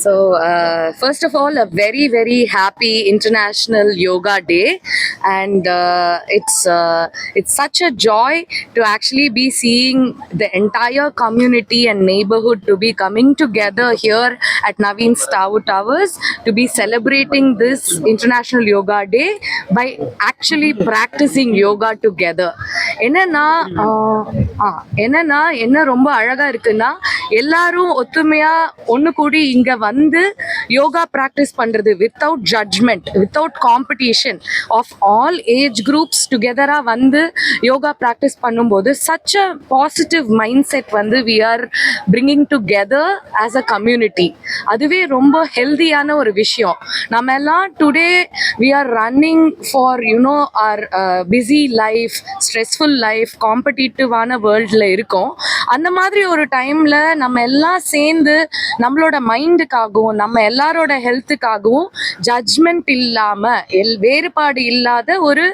So, uh, first of all, a very, very happy International Yoga Day, and uh, it's uh, it's such a joy to actually be seeing the entire community and neighborhood to be coming together here at Naveen Tower Towers to be celebrating this International Yoga Day by actually practicing yoga together. என்னன்னா ஆஹ், ஆ, என்னன்னா என்ன ரொம்ப அழகா இருக்குன்னா எல்லாரும் ஒத்துமையா ஒன்று கூடி இங்க வந்து யோகா ப்ராக்டிஸ் பண்றது without judgement without competition of all age groups டுகெதரா வந்து யோகா ப்ராக்டிஸ் பண்ணும்போது such a positive mind set வந்து we are bringing together as a community அதுவே ரொம்ப ஹெல்தியான ஒரு விஷயம். நம்ம எல்லாம் today we are running for you know or busy life stressful life காம்படிட்டிவான வேர்ல்டில் இருக்கோம். அந்த மாதிரி ஒரு டைமில் நம்ம எல்லாம் சேர்ந்து நம்மளோட மைண்டுக்காகவும் நம்ம எல்லாரோட ஹெல்த்துக்காகவும் ஜட்ஜ்மெண்ட் இல்லாமல் எல் வேறுபாடு இல்லாத ஒரு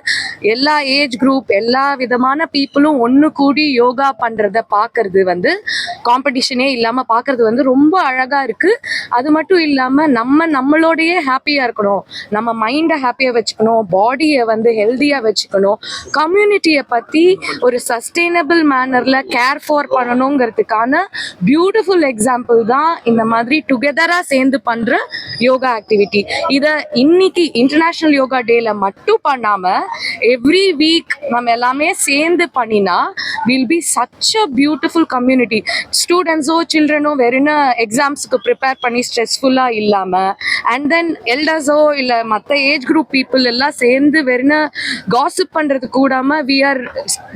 எல்லா ஏஜ் குரூப் எல்லா விதமான பீப்புளும் ஒன்று கூடி யோகா பண்ணுறத பார்க்கறது வந்து காம்படிஷனே இல்லாமல் பார்க்கறது வந்து ரொம்ப அழகாக இருக்குது அது மட்டும் இல்லாமல் நம்ம நம்மளோடையே ஹாப்பியாக இருக்கணும். நம்ம மைண்டை ஹாப்பியாக வச்சுக்கணும். பாடியை வந்து ஹெல்த்தியாக வச்சுக்கணும். கம்யூனிட்டியை பற்றி ஒரு சஸ்டெயினபிள் மேனரில் கேர் ஃபார் பண்ணணுங்கிறதுக்கான பியூட்டிஃபுல் எக்ஸாம்பிள் தான் இந்த மாதிரி டுகெதராக சேர்ந்து பண்ணுற யோகா ஆக்டிவிட்டி இதை இன்னைக்கு இன்டர்நேஷ்னல் யோகா டேல மட்டும் பண்ணாமல் எவ்ரி வீக் நம்ம எல்லாமே சேர்ந்து பண்ணினா will be such a beautiful community ஸ்டூடெண்ட்ஸோ சில்ட்ரனோ வெறும் எக்ஸாம்ஸுக்கு ப்ரிப்பேர் பண்ணி ஸ்ட்ரெஸ்ஃபுல்லாக இல்லாமல் அண்ட் தென் எல்டர்ஸோ இல்லை மற்ற ஏஜ் குரூப் பீப்புள் எல்லாம் சேர்ந்து வெறும் காசிப் பண்ணுறது கூடாமல் we are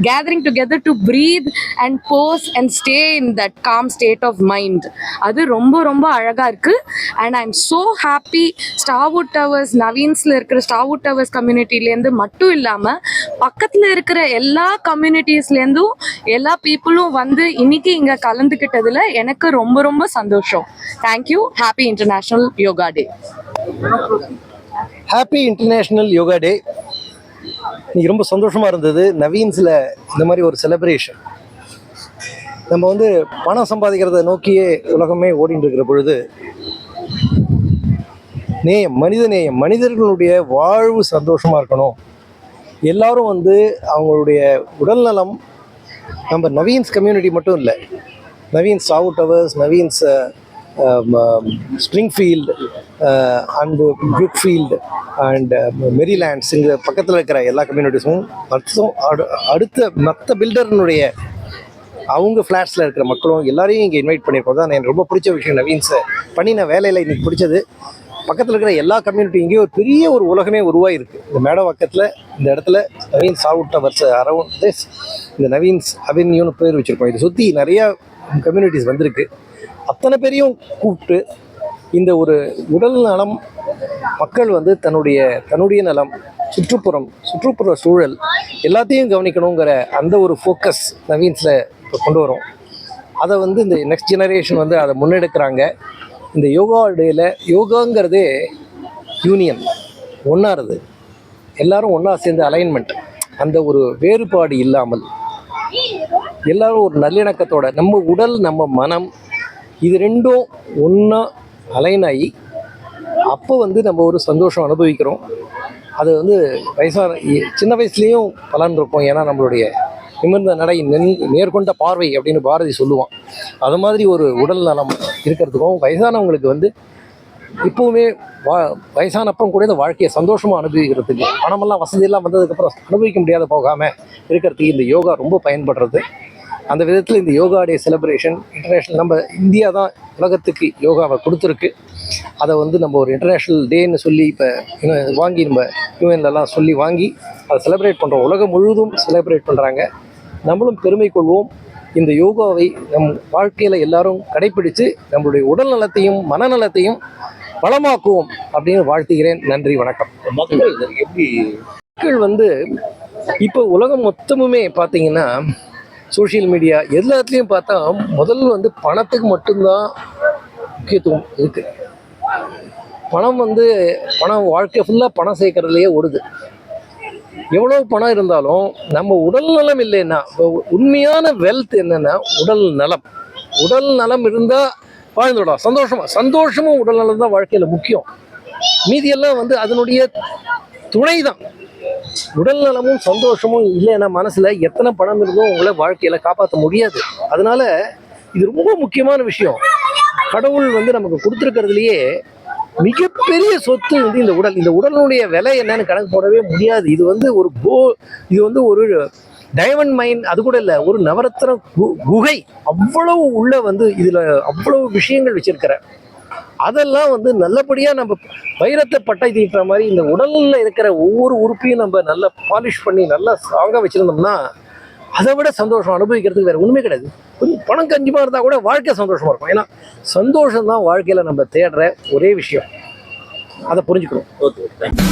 gathering together to breathe and pose and stay in that calm state of mind அது ரொம்ப ரொம்ப அழகாக இருக்குது and I am so happy Starwood Towers நவீன்ஸில் இருக்கிற ஸ்டார்வுட் டவர்ஸ் கம்யூனிட்டிலேருந்து மட்டும் இல்லாமல் பக்கத்தில் இருக்கிற எல்லா கம்யூனிட்டிஸ்லேருந்தும் எல்லா பீப்புளும் வந்து இன்னைக்கு இங்கே கலந்துக்கிட்டதில் எனக்கு ரொம்ப ரொம்ப சந்தோஷம். Thank you happy international yoga day happy international yoga day இன்னைக்கு ரொம்ப சந்தோஷமாக இருந்தது. நவீன்ஸில் இந்த மாதிரி ஒரு செலிப்ரேஷன் நம்ம வந்து பணம் சம்பாதிக்கிறத நோக்கியே உலகமே ஓடிட்டு இருக்கிற பொழுது நேயம் மனித நேயம் மனிதர்களுடைய வாழ்வு சந்தோஷமாக இருக்கணும். எல்லாரும் வந்து அவங்களுடைய உடல்நலம் நம்ம நவீன்ஸ் கம்யூனிட்டி மட்டும் இல்லை. நவீன்ஸ் சாவு Towers Navin's Springfield and Brookfield and Merilands இங்கே பக்கத்தில் இருக்கிற எல்லா கம்யூனிட்டிஸும் மொத்தம் அடு அடுத்த மற்ற பில்டர்னுடைய அவங்க ஃப்ளாட்ஸில் இருக்கிற மக்களும் எல்லாரையும் இங்கே இன்வைட் பண்ணியிருக்கோம் தான் எனக்கு ரொம்ப பிடிச்ச விஷயம் நவீன்ஸை பண்ணின வேலையில் இன்றைக்கி பிடிச்சது. பக்கத்தில் இருக்கிற எல்லா கம்யூனிட்டி இங்கேயும் ஒரு பெரிய ஒரு உலகமே உருவாயிருக்கு. இந்த மேடவாக்கத்தில் இந்த இடத்துல நவீன் சாவுட்ட வருஷ அரவுண்ட் திஸ் இந்த நவீன்ஸ் அவென்யூன்னு பேர் வச்சுருக்கோம். இதை சுற்றி நிறையா கம்யூனிட்டிஸ் வந்திருக்கு. அத்தனை பேரையும் கூப்பிட்டு இந்த ஒரு உடல் நலம் மக்கள் வந்து தன்னுடைய தன்னுடைய நலம் சுற்றுப்புறம் சுற்றுப்புற சூழல் எல்லாத்தையும் கவனிக்கணுங்கிற அந்த ஒரு ஃபோக்கஸ் நவீன்ஸில் இப்போ கொண்டு வரும். அதை வந்து இந்த நெக்ஸ்ட் ஜெனரேஷன் வந்து அதை முன்னெடுக்கிறாங்க. இந்த யோகா டேயில் யோகாங்கிறதே யூனியன் ஒன்றாருது எல்லாரும் ஒன்றா சேர்ந்து அலைன்மெண்ட் அந்த ஒரு வேறுபாடு இல்லாமல். எல்லாரும் ஒரு நல்லிணக்கத்தோட நம்ம உடல் நம்ம மனம் இது ரெண்டும் ஒன்றா அலைன் ஆகி அப்போ வந்து நம்ம ஒரு சந்தோஷம் அனுபவிக்கிறோம். அது வந்து வயசான இ- சின்ன வயசுலேயும் பலன் இருக்கும் ஏன்னா நம்மளுடைய நிமிர்ந்த நடை நென் நேர்கொண்ட பார்வை அப்படின்னு பாரதி சொல்லுவான். அது மாதிரி ஒரு உடல் நலம். இருக்கிறதுக்கும் வயசானவங்களுக்கு வந்து இப்போவுமே வா வயசானப்பம் கூட இந்த வாழ்க்கையை சந்தோஷமாக அனுபவிக்கிறதுக்கு பணமெல்லாம் வசதியெல்லாம் வந்ததுக்கப்புறம் அனுபவிக்க முடியாத போகாமல் இருக்கிறதுக்கு இந்த யோகா ரொம்ப பயன்படுறது. அந்த விதத்தில் இந்த யோகா டே செலிப்ரேஷன் இன்டர்நேஷ்னல் நம்ம இந்தியா தான் உலகத்துக்கு யோகாவை கொடுத்துருக்கு. அதை வந்து நம்ம ஒரு இன்டர்நேஷ்னல் டேன்னு சொல்லி இப்போ வாங்கி நம்ம யூஎன்லலாம் சொல்லி வாங்கி அதை செலிப்ரேட் பண்ணுறோம் உலகம் முழுவதும் செலிப்ரேட் பண்ணுறாங்க நம்மளும் பெருமை கொள்வோம். இந்த யோகாவை நம் வாழ்க்கையில் எல்லாரும் கடைப்பிடித்து நம்மளுடைய உடல் நலத்தையும் மனநலத்தையும் வளமாக்குவோம் அப்படின்னு வாழ்த்துகிறேன். நன்றி வணக்கம். மக்கள் எப்படி? மக்கள் வந்து இப்போ உலகம் மொத்தமுமே பார்த்தீங்கன்னா சோஷியல் மீடியா எல்லாத்துலேயும் பார்த்தா முதல்ல வந்து பணத்துக்கு மட்டும்தான் முக்கியத்துவம் இருக்கு. பணம் வந்து பணம் வாழ்க்கை ஃபுல்லாக பணம் சேர்க்கறதுலையே ஓடுது. எவ்வளோ பணம் இருந்தாலும் நம்ம உடல் நலம் இல்லைன்னா உண்மையான வெல்த் என்னன்னா உடல் நலம். உடல் நலம் இருந்தால் வாழ்ந்துடலாம். சந்தோஷமா சந்தோஷமும் உடல்நலம் தான் வாழ்க்கையில முக்கியம். மீதியெல்லாம் வந்து அதனுடைய துணை தான் உடல் நலமும் சந்தோஷமும் இல்லைன்னா மனசுல எத்தனை பணம் இருந்தும் உங்களை வாழ்க்கையில காப்பாற்ற முடியாது. அதனால இது ரொம்ப முக்கியமான விஷயம். கடவுள் வந்து நமக்கு கொடுத்துருக்கிறதுலையே மிகப்பெரிய சொத்து வந்து இந்த உடல் இந்த உடலுடைய விலை என்னன்னு கணக்கு போடவே முடியாது. இது வந்து ஒரு கோ இது வந்து ஒரு டைமண்ட் மைன் அது கூட இல்லை ஒரு நவரத்ன கு- குகை அவ்வளவு உள்ள வந்து இதில் அவ்வளவு விஷயங்கள் வச்சிருக்கிற. அதெல்லாம் வந்து நல்லபடியாக நம்ம வைரத்தை பட்டை தீட்டுற மாதிரி இந்த உடலில் இருக்கிற ஒவ்வொரு உறுப்பையும் நம்ம நல்லா பாலிஷ் பண்ணி நல்லா ஸ்ட்ராங்காக வச்சுருந்தோம்னா அதை விட சந்தோஷம் அனுபவிக்கிறதுக்கு வேறு ஒன்றுமே கிடையாது. கொஞ்சம் பணம் கஞ்சிமா இருந்தால் கூட வாழ்க்கை சந்தோஷமாக இருக்கும். ஏன்னா சந்தோஷம் தான் வாழ்க்கையில் நம்ம தேடுற ஒரே விஷயம். அதை புரிஞ்சுக்கணும். Okay thank you